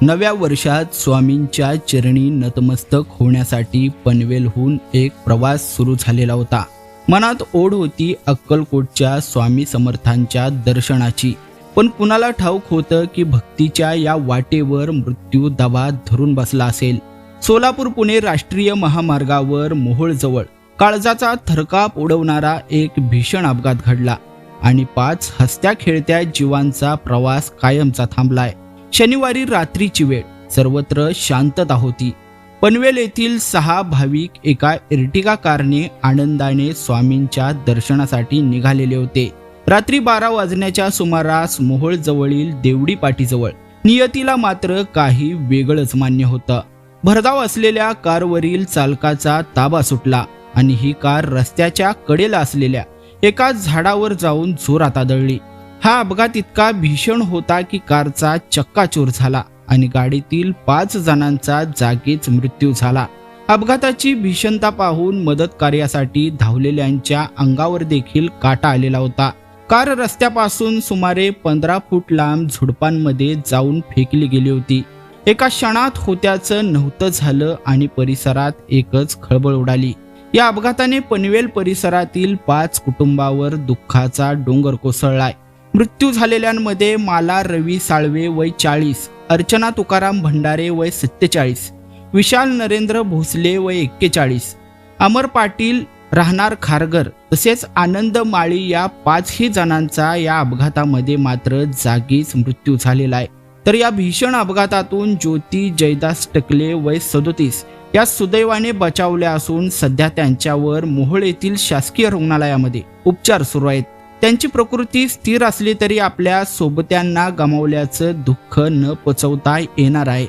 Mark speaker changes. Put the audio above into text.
Speaker 1: नव्या वर्षात स्वामींच्या चरणी नतमस्तक होण्यासाठी पनवेलहून एक प्रवास सुरू झालेला होता. मनात ओढ होती अक्कलकोटच्या स्वामी समर्थांच्या दर्शनाची. पण कुणाला ठाऊक होतं की भक्तीच्या या वाटेवर मृत्यू दबा धरून बसला असेल? सोलापूर पुणे राष्ट्रीय महामार्गावर मोहोळजवळ काळजाचा थरकाप उडवणारा एक भीषण अपघात घडला आणि पाच हसत्या खेळत्या जीवांचा प्रवास कायमचा थांबलाय. शनिवारी रात्रीची वेळ. सर्वत्र शांतता होती. पनवेल येथील सहा भाविक एका इर्टिगा कारने आनंदाने स्वामींच्या दर्शनासाठी निघालेले होते. रात्री बारा वाजण्याच्या सुमारास मोहोळ जवळील देवडी पाटीजवळ नियतीला मात्र काही वेगळंच मान्य होतं. भरधाव असलेल्या कारवरील चालकाचा ताबा सुटला आणि ही कार रस्त्याच्या कडेला असलेल्या एका झाडावर जाऊन जोरात आदळली. हा अपघात इतका भीषण होता की कारचा चक्काचूर झाला आणि गाडीतील पाच जणांचा जागीच मृत्यू झाला. अपघाताची भीषणता पाहून मदत कार्यासाठी धावलेल्यांच्या अंगावर देखील काटा आलेला होता. कार रस्त्यापासून सुमारे पंधरा फूट लांब झुडपांमध्ये जाऊन फेकली गेली होती. एका क्षणात होत्याचं नव्हतं झालं आणि परिसरात एकच खळबळ उडाली. या अपघाताने पनवेल परिसरातील पाच कुटुंबावर दुःखाचा डोंगर कोसळलाय. मृत्यू झालेल्यांमध्ये माला रवी साळवे वय चाळीस अर्चना तुकाराम भंडारे वय सत्तेचाळीस विशाल नरेंद्र भोसले वय एक्केचाळीस अमर पाटील राहणार खारगर तसेच आनंद माळी या पाचही जणांचा या अपघातामध्ये मात्र जागीच मृत्यू झालेला आहे. तर या भीषण अपघातातून ज्योती जयदास टकले वय सदोतीस या सुदैवाने बचावल्या असून सध्या त्यांच्यावर मोहोळ येथील शासकीय रुग्णालयामध्ये उपचार सुरू आहेत. त्यांची प्रकृती स्थिर असली तरी आपल्या सोबत्यांना गमावल्याचं दुःख न पचवता येणार आहे.